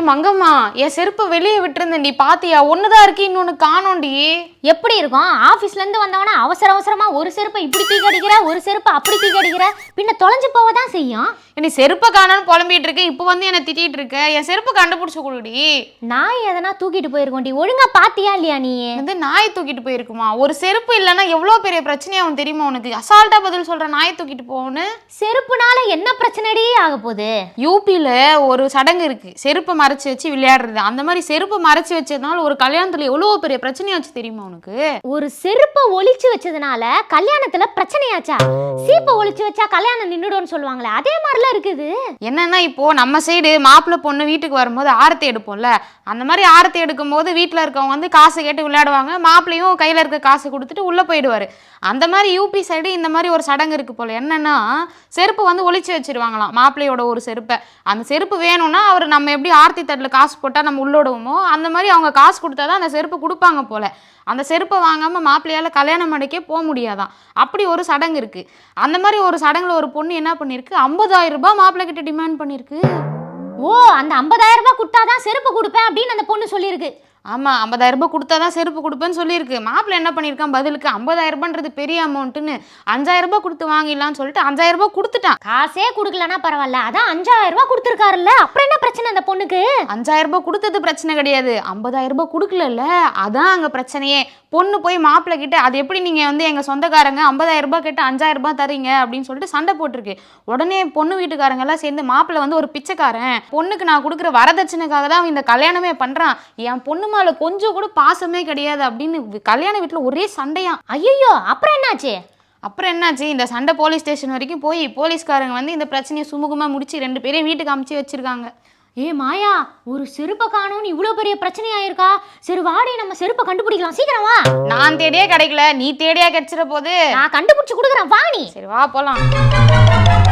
மங்கம்மா என் செருப்பை வெளியே விட்டுருந்தேன்டி பாத்தியா? ஒண்ணுதான் இருக்கு இன்னொன்னு காணோண்டி. எப்படி இருக்கும்? ஆபீஸ்ல இருந்து வந்தவன அவசர அவசரமா ஒரு செருப்பை இப்படி தூக்கி அடிக்கிற ஒரு செருப்பை அப்படி தூக்கி அடிக்கிற பின்ன தொலைஞ்சு போக தான் செய்யும். நீ செருப்பை காணோன்னு புலம்பிட்டு இருக்க இப்போ வந்து என்ன திட்டிட்டு இருக்க? என் செருப்பை கண்டுபிடிச்சு கொடுடி. நாய் எதனா தூக்கிட்டு போயிருக்கோண்டி ஒழுங்கா பாத்தியா இல்லையா நீ? வந்து நாய் தூக்கிட்டு போயிருக்குமா? ஒரு செருப்பு இல்லைன்னா எவ்வளோ பெரிய பிரச்சனையாகும் தெரியுமா உனக்கு? அசால்ட்டா பதில் சொல்ற நாய் தூக்கிட்டு போகணும்னு செருப்புனால என்ன பிரச்சனைடி ஆக போகுது? யூபியில் ஒரு சடங்கு இருக்கு. செருப்பை மறைச்சு வச்சு விளையாடுறது. அந்த மாதிரி செருப்பை மறைச்சு வச்சதுனால ஒரு கல்யாணத்துல எவ்வளோ பெரிய பிரச்சனையாச்சு தெரியுமா உனக்கு? ஒரு செருப்பை ஒளிச்சு வச்சதுனால கல்யாணத்துல பிரச்சனையாச்சா? சீப்பை ஒளிச்சு வச்சா கல்யாணம் நின்னுடும்னு சொல்லுவாங்களே அதே மாதிரிலாம் இருக்குது. என்னன்னா இப்போ நம்ம சைடு மாப்பிள்ளை பொண்ணு வீட்டுக்கு வரும்போது ஆரத்தி எடுப்போம்ல. அந்த மாதிரி ஆரத்தி எடுக்கும்போது வீட்டில் இருக்கவங்க வந்து காசு கேட்டு விளையாடுவாங்க. மாப்பிள்ளையும் கையில் இருக்க காசு கொடுத்துட்டு உள்ளே போயிடுவாரு. அந்த மாதிரி யூபி சைடு இந்த மாதிரி ஒரு சடங்கு இருக்கு போல. என்னன்னா செருப்பு வந்து ஒளிச்சு வச்சிருவாங்களாம் மாப்பிள்ளையோட ஒரு செருப்பை. அந்த செருப்பு வேணும்னா அவர் நம்ம எப்படி ஆர்த்தி தட்டில் காசு போட்டால் நம்ம உள்ளோடுவோமோ? அந்த மாதிரி அவங்க காசு கொடுத்தா தான் அந்த செருப்பு கொடுப்பாங்க போல. அந்த செருப்பை வாங்காமல் மாப்பிள்ளையால் கல்யாணம் பண்ணிக்கே போக முடியாதான். அப்படி ஒரு சடங்கு இருக்குது அந்த மாதிரி ஒரு சடங்கில் ஒரு பொண்ணு என்ன பண்ணியிருக்கு ஐம்பதாயிரம் ரூபாய் மாப்பிள்ளை கிட்ட டிமாண்ட் பண்ணியிருக்கு ஓ அந்த 50000 ரூபாய் கொடுத்தாதான் செருப்பு கொடுப்பேன் அப்படின்னு அந்த பொண்ணு சொல்லியிருக்கு. ஆமாம் ஐம்பதாயிரம் ரூபாய் கொடுத்தா தான் செருப்பு கொடுப்பேன்னு சொல்லியிருக்கு. மாப்பிள்ளை என்ன பண்ணியிருக்கான்? பதிலுக்கு ஐம்பதாயிரம் ரூபான்றது பெரிய அமௌண்ட்டுன்னு அஞ்சாயிரம் ரூபாய் கொடுத்து வாங்கிடலாம்னு சொல்லிட்டு அஞ்சாயிரம் ரூபாய் கொடுத்துட்டான். காசே கொடுக்கலனா பரவாயில்ல. அதான் 5000 ரூபாய் கொடுத்துருக்காருல்ல. அப்புறம் என்ன பிரச்சனை அந்த பொண்ணுக்கு? அஞ்சாயிரம் ரூபாய் கொடுத்தது பிரச்சனை கிடையாது. ஐம்பதாயிரம் ரூபாய் கொடுக்கலல்ல? அதான் அங்கே பிரச்சனையே. பொண்ணு போய் மாப்பிள்ளை கிட்ட அது எப்படி நீங்கள் வந்து எங்கள் சொந்தக்காரங்க ஐம்பதாயிரம் ரூபாய் கேட்டு அஞ்சாயிரம் ரூபாய் தரீங்க? அப்படின்னு சொல்லிட்டு சண்டை போட்டிருக்கு. உடனே பொண்ணு வீட்டுக்காரங்க எல்லாம் சேர்ந்து மாப்பிள்ளை வந்து ஒரு பிச்சைக்காரன். பொண்ணுக்கு நான் கொடுக்குற வரதட்சணைக்காக தான் இந்த கல்யாணமே பண்ணுறான் என் பொண்ணு மேலே கொஞ்சம் கூட பாசமே கிடையாது அப்படின்னு கல்யாண வீட்டில் ஒரே சண்டையாம். ஐயோ அப்புறம் என்னாச்சு? அப்புறம் என்னாச்சு? இந்த சண்டை போலீஸ் ஸ்டேஷன் வரைக்கும் போய் போலீஸ்காரங்க வந்து இந்த பிரச்சனையை சுமூகமாக முடிச்சு ரெண்டு பேரையும் வீட்டுக்கு அமுச்சு வச்சிருக்காங்க. ஏ மாயா ஒரு செருப்பை காணோம்னு இவ்வளோ பெரிய பிரச்சனை ஆயிருக்கா சரி வாடி நம்ம செருப்பை கண்டுபிடிக்கலாம். சீக்கிரம் வா. நான் தேடியே கிடைக்கல. நீ தேடியா கிடைச்சிட போது. நான் கண்டுபிடிச்சு கொடுக்குறேன். வா நீ. சரி வா போலாம்.